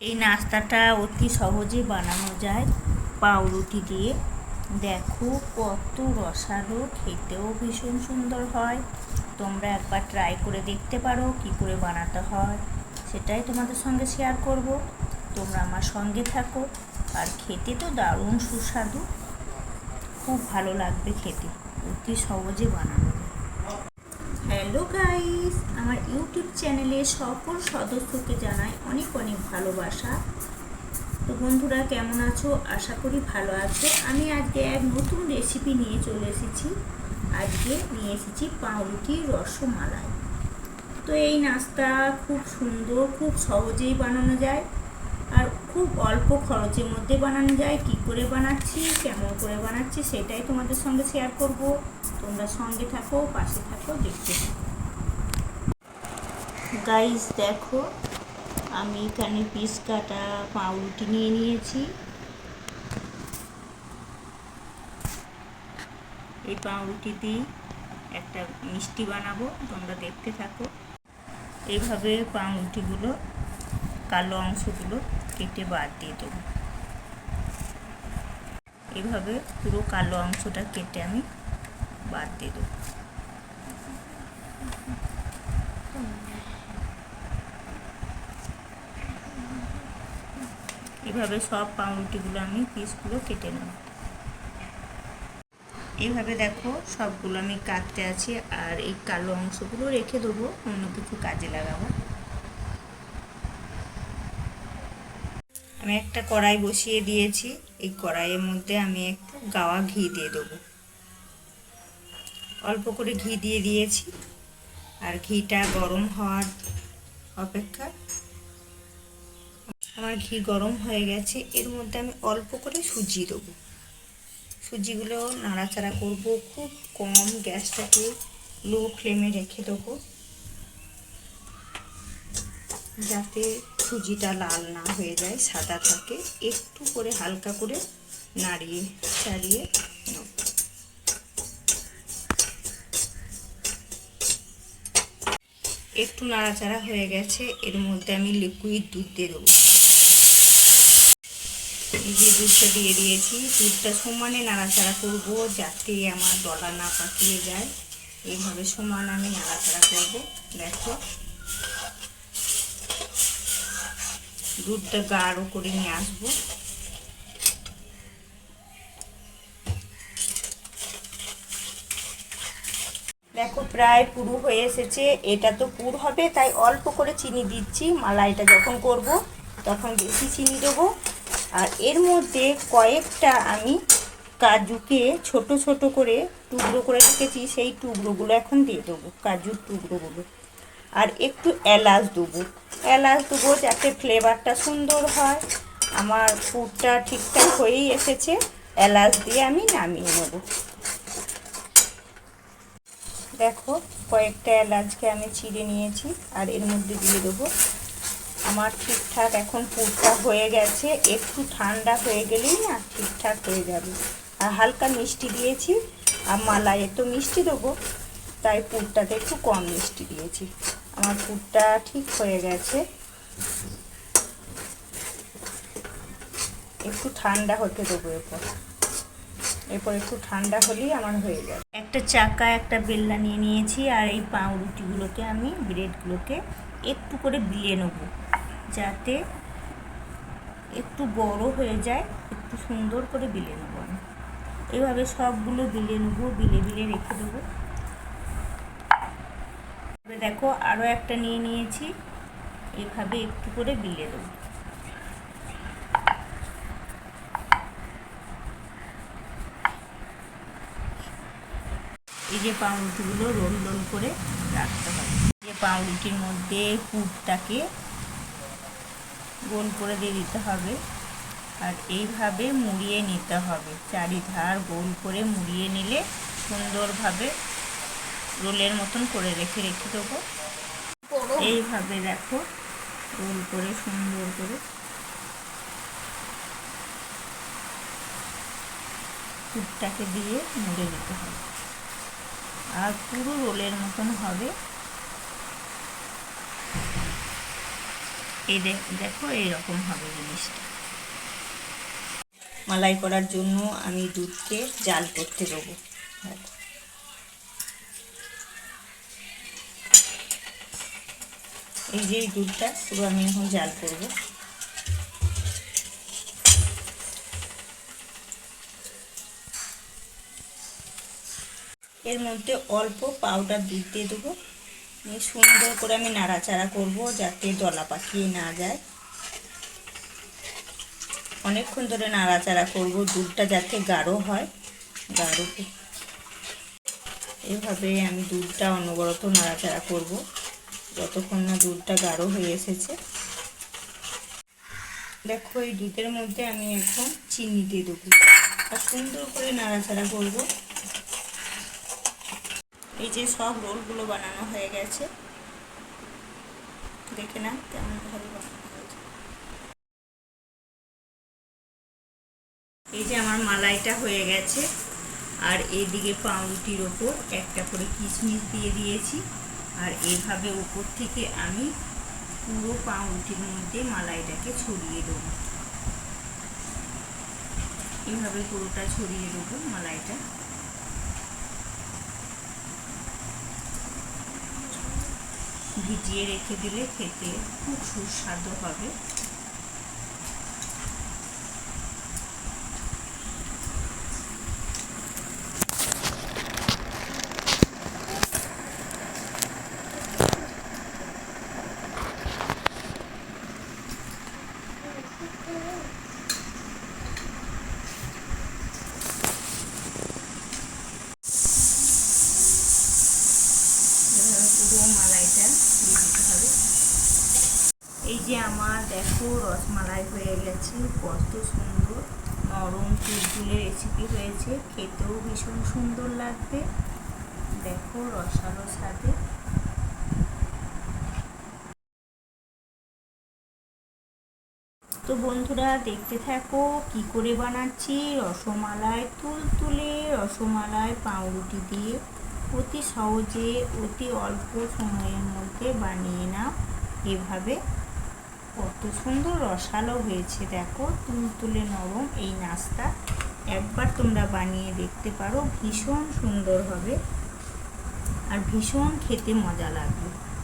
এই নাস্তাটা অতি সহজে বানানো যায় পাউরুটি দিয়ে। দেখো কত রসালো, খেতেও ভীষণ সুন্দর হয়। তোমরা একবার ট্রাই করে দেখতে পারো কি করে বানাতে হয়। সেটাই তোমাদের সঙ্গে শেয়ার করব। তোমরা আমার সঙ্গে থাকো। আর খেতে তো দারুণ সুস্বাদু। খুব ভালো লাগবে খেতে। অতি সহজে বানানো হ্যালো গাইস আমার ইউটিউব চ্যানেলে সকল সদস্যকে জানাই অনেক অনেক ভালোবাসা। তো বন্ধুরা, কেমন আছো? আশা করি ভালো আছো। আমি আজকে এক নতুন রেসিপি নিয়ে চলে এসেছি। আজকে নিয়ে এসেছি পাউরুটির রসমালাই। তো এই নাস্তা খুব সুন্দর, খুব সহজেই বানানো যায়। আর খুব অল্প খরচের মধ্যে বানানো যায়। কি করে বানাচ্ছি, কেমন করে বানাচ্ছি, সেটাই তোমাদের সঙ্গে শেয়ার করব। তোমরা সঙ্গে থাকো, পাশে থাকো, দেখতে থাকো। গাইস দেখো, আমি এখানে পিস কাটা পাউরুটি নিয়ে নিয়েছি। এই পাউরুটি দিয়ে একটা মিষ্টি বানাবো, তোমরা দেখতে থাকো। এইভাবে পাউরুটিগুলো, কালো অংশগুলো কেটে বাদ দিয়ে দেবো। এভাবে পুরো কালো অংশটা কেটে আমি বাদ দিয়ে দেবো। এভাবে সব পাউরুটিগুলো আমি পিসগুলো কেটে নেব। এইভাবে দেখো সবগুলো আমি কাটতে আছি আর এই কালো অংশগুলো রেখে দেবো, অন্য কিছু কাজে লাগাবো। আমি একটা কড়াই বসিয়ে দিয়েছি, এই কড়াইয়ের মধ্যে আমি একটু গাওয়া ঘি দিয়ে দেবো। অল্প করে ঘি দিয়ে দিয়েছি। আর ঘিটা গরম হওয়ার অপেক্ষা। আমার ঘি গরম হয়ে গেছে। এর মধ্যে আমি অল্প করে সুজি দেবো। সুজিগুলো নাড়াচাড়া করব। খুব কম গ্যাসটাকে লো ফ্লেমে রেখে দেবো। যাতে সুজিটা লাল না হয়ে যায়, সাদা থাকে। একটু করে হালকা করে নাড়িয়ে চাড়িয়ে একটু নাড়াচাড়া হয়ে গেছে, এর মধ্যে আমি লিকুইড দুধ দিয়ে দেবো। যে দুধটা দিয়ে দিয়েছি, দুধটা সমানে নাড়াচাড়া করব যাতে আমার ডলা না পাকিয়ে যায়। এইভাবে সমান আমি নাড়াচাড়া করব, দেখো। দুধটা গাঢ় করে নিয়ে আসব দেখো প্রায় পুরো হয়ে এসেছে। এটা তো পুর হবে, তাই অল্প করে চিনি দিচ্ছি। মালাইটা যখন করব, তখন বেশি চিনি দেবো। আর এর মধ্যে কয়েকটা আমি কাজুকে ছোট ছোট করে টুকরো করে রেখেছি, সেই টুকরোগুলো এখন দিয়ে দেবো, কাজুর টুকরোগুলো। আর একটু এলাচ দেবো। এলাচ দেবো যাতে ফ্লেভারটা সুন্দর হয়। আমার পুরটা ঠিকঠাক হয়েই এসেছে। এলাচ দিয়ে আমি নামিয়ে নেব। দেখো কয়েকটা এলাচকে আমি চিড়ে নিয়েছি আর এর মধ্যে দিয়ে দেবো। আমার ঠিকঠাক এখন পুরটা হয়ে গেছে, একটু ঠান্ডা হয়ে গেলেই না ঠিকঠাক হয়ে যাবে। আর হালকা মিষ্টি দিয়েছি, আর মালাইয়ে তো মিষ্টি দেবো, তাই পুরটাতে একটু কম মিষ্টি দিয়েছি। আমার পুরটা ঠিক হয়ে গেছে। একটু ঠান্ডা হতে দেবো এরপর। এরপর একটু ঠান্ডা হলেই আমার হয়ে যাবে একটা চাকা, একটা বেল্লা নিয়ে নিয়েছি আর এই পাউরুটিগুলোকে আমি, ব্রেডগুলোকে একটু করে বিয়ে নেব যাতে একটু বড় হয়ে যায়, একটু সুন্দর করে বিলে নেব আমি। এভাবে সবগুলো বিলে নেব, বিলে বিলে রেখে দেবো। দেখো আরও একটা নিয়ে নিয়েছি, এভাবে একটু করে বিলে দেবো এই যে পাউরুটিগুলো রোল রোল করে রাখতে হবে। যে পাউরুটির মধ্যে পুরটাকে গোল করে দিয়ে দিতে হবে আর এইভাবে মুড়িয়ে নিতে হবে। চারিধার গোল করে মুড়িয়ে নিলে সুন্দরভাবে রোলের মতন করে রেখে রেখে দেবো। এইভাবে দেখো রোল করে সুন্দর করে। পুরটাকে দিয়ে মুড়ে দিতে হবে। আর পুরো রোলের মতন হবে। এই দেখো এইরকম হবে জিনিসটা। মালাই করার জন্য আমি দুধকে জাল করতে দেবো। এই যে দুধটা পুরো আমি এখন জাল করব। এর মধ্যে অল্প পাউডার দুধ দিয়ে দেবো। সুন্দর করে আমি নাড়াচাড়া করব যাতে দলা পাকিয়ে না যায়। অনেকক্ষণ ধরে নাড়াচাড়া করব, দুধটা যাতে গাঢ় হয়, গাঢ় এভাবে আমি দুধটা অনবরত নাড়াচাড়া করব, যতক্ষণ না দুধটা গাঢ় হয়ে এসেছে। দেখো, এই দুধের মধ্যে আমি এখন চিনি দিয়ে দেবো। আর সুন্দর করে নাড়াচাড়া করব। এই যে সব রোলগুলো বানানো হয়ে গেছে। দেখে না কেমন ভাবে বানানো হয়েছে। এই যে আমার মালাইটা হয়ে গেছে। আর এইদিকে পাউরুটির ওপর একটা করে কিশমিশ দিয়ে দিয়েছি। আর এভাবে উপর থেকে আমি পুরো পাউরুটির মধ্যে মালাইটাকে ছড়িয়ে দেবো। এইভাবে পুরোটা ছড়িয়ে দেবো মালাইটা। ভিজিয়ে রেখে দিলে খেতে খুব সুস্বাদু হবে। পুরো দিয়ে দিতে হবে। এই যে আমার, দেখো, রসমালাই হয়ে গেছে, কত সুন্দর। নরম তুলতুলে রেসিপি হয়েছে, খেতেও ভীষণ সুন্দর লাগবে। দেখো, রসালো স্বাদে। তো বন্ধুরা, দেখতে থাকো, কি করে বানাচ্ছি? রসমালাই, তুলতুলে রসমালাই, পাউরুটি দিয়ে। অতি সহজে, অতি অল্প সময়ের মধ্যে বানিয়ে নাও। এভাবে কত সুন্দর রসালো হয়েছে, দেখো। তুমি তুলে নরম এই নাস্তা। একবার তোমরা বানিয়ে দেখতে পারো, ভীষণ সুন্দর হবে। আর ভীষণ খেতে মজা লাগবে।